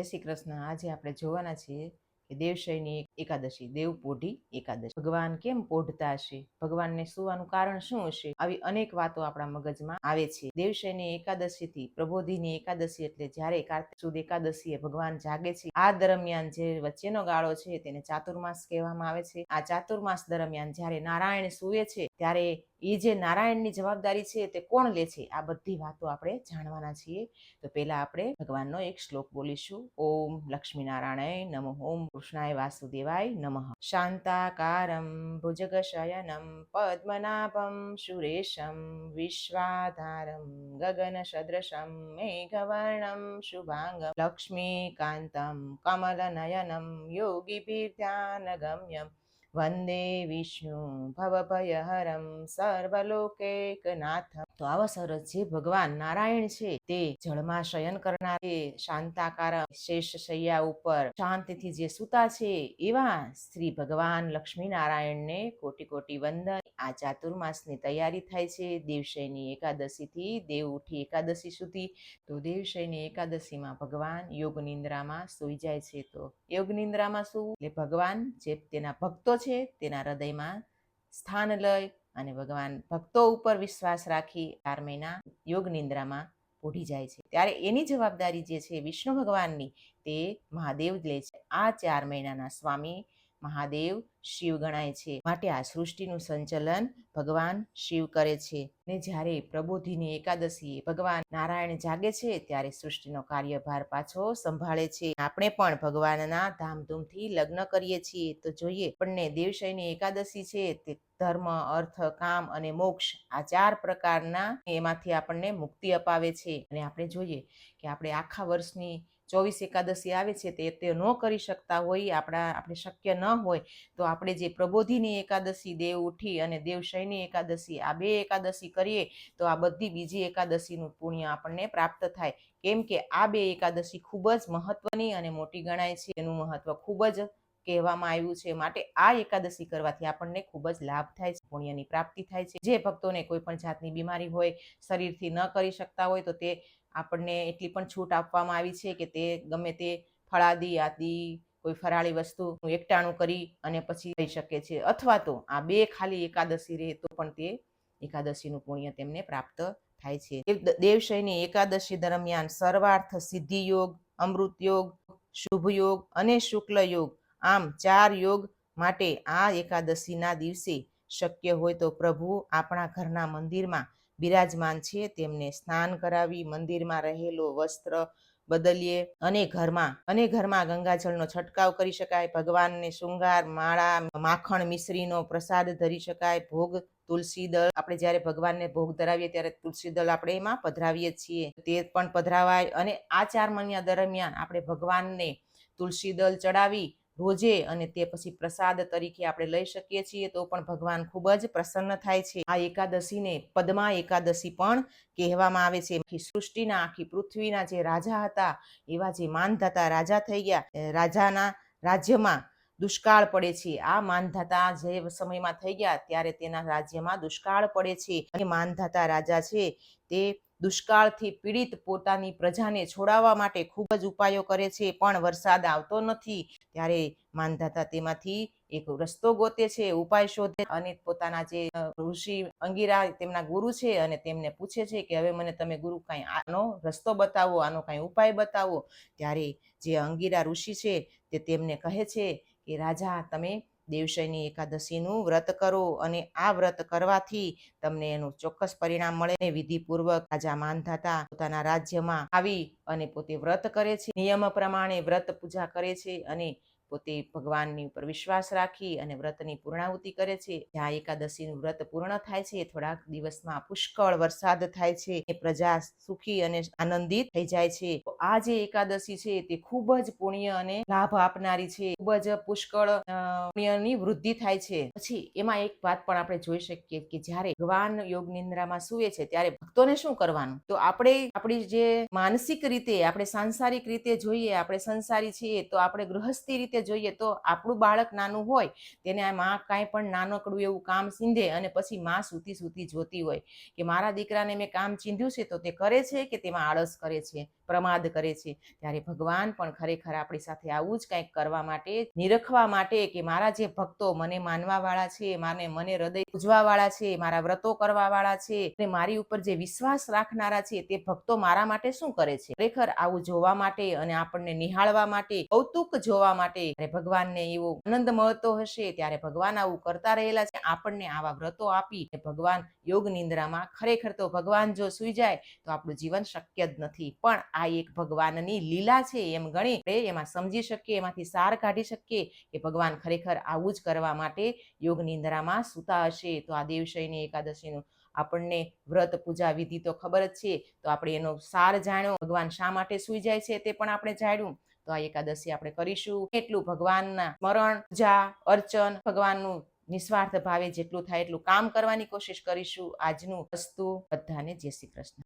જય શ્રી કૃષ્ણ. આજે આપણે જોવાના છીએ કે દેવશયની એકાદશી દેવ પોઢી એકાદશી. ભગવાન કેમ પોઢતા હશે? ભગવાનને સુવાનું કારણ શું હશે? આવી અનેક વાતો આપણા મગજમાં આવે છે. દેવશયની એકાદશીથી, પ્રબોધિની એકાદશી એટલે જ્યારે કાર્તિક સુદ એકાદશીએ ભગવાન જાગે છે, આ દરમિયાન જે વચ્ચેનો ગાળો છે તેને ચાતુર્માસ કહેવામાં આવે છે. આ ચાતુર્માસ દરમિયાન જ્યારે નારાયણ સૂવે છે ત્યારે એ જે નારાયણની જવાબદારી છે તે કોણ લે છે? આ બધી વાતો આપણે જાણવાના છીએ. તો પહેલા આપણે ભગવાનનો એક શ્લોક બોલીશું. ઓમ લક્ષ્મીનારાયણ નમઃ. ઓમ કૃષ્ણાય વાસુદેવાય નમઃ. શાંતાકારમ ભુજગશયનમ પદ્મનાભમ સુરેશમ વિશ્વાધારમ ગગન સદૃશમ મેઘવર્ણમ શુભાંગમ. લક્ષ્મીકાંતમ કમલનયનમ યોગીભીર્ધ્યાનગમ્યમ વંદે વિષ્ણુ ભવભયહરમ સર્વલોકૈકનાથમ. તો આવા સરસ જે ભગવાન નારાયણ છે, તે જળમાં શયન કરનાર તે શાંતાકાર શેષ શૈયા ઉપર શાંતિથી જે સૂતા છે, એવા શ્રી ભગવાન લક્ષ્મી નારાયણને કોટી કોટી વંદન આ ચાતુર્માસની તૈયારી થાય છે. દેવશયની એકાદશીથી દેવ ઉઠી એકાદશી સુધી. તો દેવશયની એકાદશીમાં ભગવાન યોગ નિંદ્રામાં સૂઈ જાય છે. તો યોગ નિંદ્રામાં શું એટલે ભગવાન જે તેના ભક્તો છે તેના હૃદયમાં સ્થાન લઈ અને ભગવાન ભક્તો ઉપર વિશ્વાસ રાખી ચાર મહિના યોગ નિંદ્રામાં ઉઠી જાય છે. ત્યારે એની જવાબદારી જે છે વિષ્ણુ ભગવાનની તે મહાદેવ લે છે. આ ચાર મહિનાના સ્વામી મહાદેવ શિવ ગણાય છે. માટે આ સૃષ્ટિનું સંચલન ભગવાન શિવ કરે છે. ને જ્યારે પ્રબોધિની એકાદશીએ ભગવાન નારાયણ જાગે છે, ત્યારે સૃષ્ટિનો કાર્યભાર પાછો સંભાળે છે. આપણે પણ ભગવાનના ધામધૂમથી લગ્ન કરીએ છીએ. તો જોઈએ, આપણને દેવશયની એકાદશી છે, તે ધર્મ, અર્થ, કામ અને મોક્ષ આ ચાર પ્રકારના એમાંથી આપણને મુક્તિ અપાવે છે. અને આપણે જોઈએ કે આપણે આખા વર્ષની ચોવીસ એકાદશી આવે છે તે તે ન કરી શકતા હોય, આપણા, આપણે શક્ય ન હોય, તો આપણે જે પ્રબોધિની એકાદશી, દેવ ઉઠી અને દેવશયની એકાદશી, આ બે એકાદશી કરીએ, તો આ બધી બીજી એકાદશીનું પુણ્ય આપણને પ્રાપ્ત થાય. કેમ કે આ બે એકાદશી ખૂબ જ મહત્વની અને મોટી ગણાય છે. એનું મહત્વ ખૂબ જ કહેવામાં આવ્યું છે. માટે આ એકાદશી કરવાથી આપણને ખૂબ જ લાભ થાય છે, પુણ્યની પ્રાપ્તિ થાય છે. જે ભક્તોને કોઈ પણ જાતની બીમારી હોય, શરીરથી ન કરી શકતા હોય, તો તે આપણને એટલી પણ છૂટ આપવામાં આવી છે કે તે ગમે તે ફળાદી, આદિ, કોઈ ફરાળી વસ્તુ એકટાણું કરી અને પછી થઈ શકે છે. અથવા તો આ બે ખાલી એકાદશી રહે, તો પણ તે એકાદશીનું પુણ્ય તેમને પ્રાપ્ત થાય છે. દેવ- દેવશયની એકાદશી દરમિયાન સર્વાર્થ સિદ્ધિ યોગ, અમૃત યોગ, શુભ યોગ અને શુક્લ યોગ આમ ચાર યોગ માટે આ એકાદશીના દિવસે શક્ય હોય તો પ્રભુ આપણા ઘરના મંદિરમાં બિરાજમાન છે. તેમને સ્નાન કરાવી મંદિરમાં રહેલો વસ્ત્ર બદલીએ અને ઘરમાં અને ઘરમાં ગંગાજળનો છંટકાવ કરી શકાય. ભગવાનને શૃંગાર, માળા, માખણ મિશ્રીનો પ્રસાદ ધરી શકાય. ભોગ, તુલસી દળ આપણે જ્યારે ભગવાનને ભોગ ધરાવીએ ત્યારે તુલસી દળ આપણે એમાં પધરાવીએ છીએ. તે પણ પધરાવાય અને આ ચાર મહિના દરમિયાન આપણે ભગવાનને તુલસી દળ ચડાવી રોજે અને તે પછી પ્રસાદ તરીકે આપણે લઈ શકીએ છીએ, તો પણ ભગવાન ખૂબ જ પ્રસન્ન થાય છે. આ એકાદશીને પદ્મા એકાદશી પણ કહેવામાં આવે છે. સૃષ્ટિના, આખી પૃથ્વીના જે રાજા હતા, એવા જે માનધાતા રાજા થઈ ગયા રાજાના રાજ્યમાં દુષ્કાળ પડે છે. આ માનધાતા જે સમયમાં થઈ ગયા, ત્યારે તેના રાજ્યમાં દુષ્કાળ પડે છે. અને માનધાતા રાજા છે, તે દુષ્કાળથી પીડિત પોતાની પ્રજાને છોડાવવા માટે ખૂબ જ ઉપાયો કરે છે, પણ વરસાદ આવતો નથી. ત્યારે માનધાતા તેમાંથી એક રસ્તો ગોતે છે, ઉપાય શોધે અને પોતાના જે ઋષિ અંગીરા તેમના ગુરુ છે અને તેમને પૂછે છે કે હવે મને તમે ગુરુ કાંઈ આનો રસ્તો બતાવો, આનો કાંઈ ઉપાય બતાવો. ત્યારે જે અંગીરા ઋષિ છે તે તેમને કહે છે કે, રાજા, તમે દેવશયની એકાદશીનું વ્રત કરો અને આ વ્રત કરવાથી તમને એનું ચોક્કસ પરિણામ મળે. ને વિધિપૂર્વક રાજા માનધાતા પોતાના રાજ્યમાં આવી અને પોતે વ્રત કરે છે. નિયમ પ્રમાણે વ્રત પૂજા કરે છે અને પોતે ભગવાનની ઉપર વિશ્વાસ રાખી અને વ્રતની પૂર્ણાહુતિ કરે છે. જ્યાં એકાદશીનું વ્રત પૂર્ણ થાય છે, થોડાક દિવસમાં પુષ્કળ વરસાદ થાય છે, એ પ્રજા સુખી અને આનંદિત થઈ જાય છે. આ જે એકાદશી છે, તે ખૂબ જ પુણ્ય અને લાભ આપનારી છે. ખૂબ જ પુષ્કળ પુણ્યની વૃદ્ધિ થાય છે. પછી એમાં એક વાત પણ આપણે જોઈ શકીએ કે જ્યારે ભગવાન યોગ નિંદ્રામાં સુવે છે, ત્યારે ભક્તોને શું કરવાનું? તો આપણે આપણી જે માનસિક રીતે, આપણે સાંસારિક રીતે જોઈએ, આપણે સંસારી છીએ, તો આપણે ગૃહસ્થી રીતે જોઈએ તો આપણું બાળક નાનું હોય, તેને આ માં કાંઈ પણ નાનકડું એવું કામ ચીંધે અને પછી માં સૂતી સૂતી જોતી હોય કે મારા દીકરાને મેં કામ ચીંધ્યું છે તો તે કરે છે કે તેમાં આળસ કરે છે? પ્રમાદ કરે છે. ત્યારે ભગવાન પણ ખરેખર આપણી સાથે આવું જ કંઈક કરવા માટે, નિરખવા માટે કે મારા જે ભક્તો મને માનવાવાળા છે, માને મને હૃદય પૂજવાવાળા છે, મારા વ્રતો કરવાવાળા છે, અને મારી ઉપર જે વિશ્વાસ રાખનારા છે તે ભક્તો મારા માટે શું કરે છે? ખરેખર આવું જોવા માટે અને આપણને નિહાળવા માટે, કૌતુક જોવા માટે ભગવાનને એવો આનંદ મળતો હશે, ત્યારે ભગવાન આવું કરતા રહેલા છે. આપણને આવા વ્રતો આપી ભગવાન યોગ નિંદ્રામાં ખરેખર તો ભગવાન જો સુઈ જાય તો આપણું જીવન શક્ય જ નથી. પણ આ એક ભગવાનની લીલા છે એમ ગણી. એમાં સમજી શકીએ, એમાંથી સાર કાઢી શકીએ કે ભગવાન ખરેખર આવું જ કરવા માટે યોગ નિંદ્રામાં સૂતા હશે. તો આ દેવશયની એકાદશીનું આપણને વ્રત, પૂજા, વિધિ તો ખબર જ છે. તો આપણે એનો સાર જાણ્યો. ભગવાન શા માટે સૂઈ જાય છે તે પણ આપણે જાણ્યું. તો આ એકાદશી આપણે કરીશું. એટલું ભગવાનના સ્મરણ, પૂજા, અર્ચન, ભગવાનનું નિસ્વાર્થ ભાવે જેટલું થાય એટલું કામ કરવાની કોશિશ કરીશું. આજનું વસ્તુ બધાને જય શ્રી કૃષ્ણ.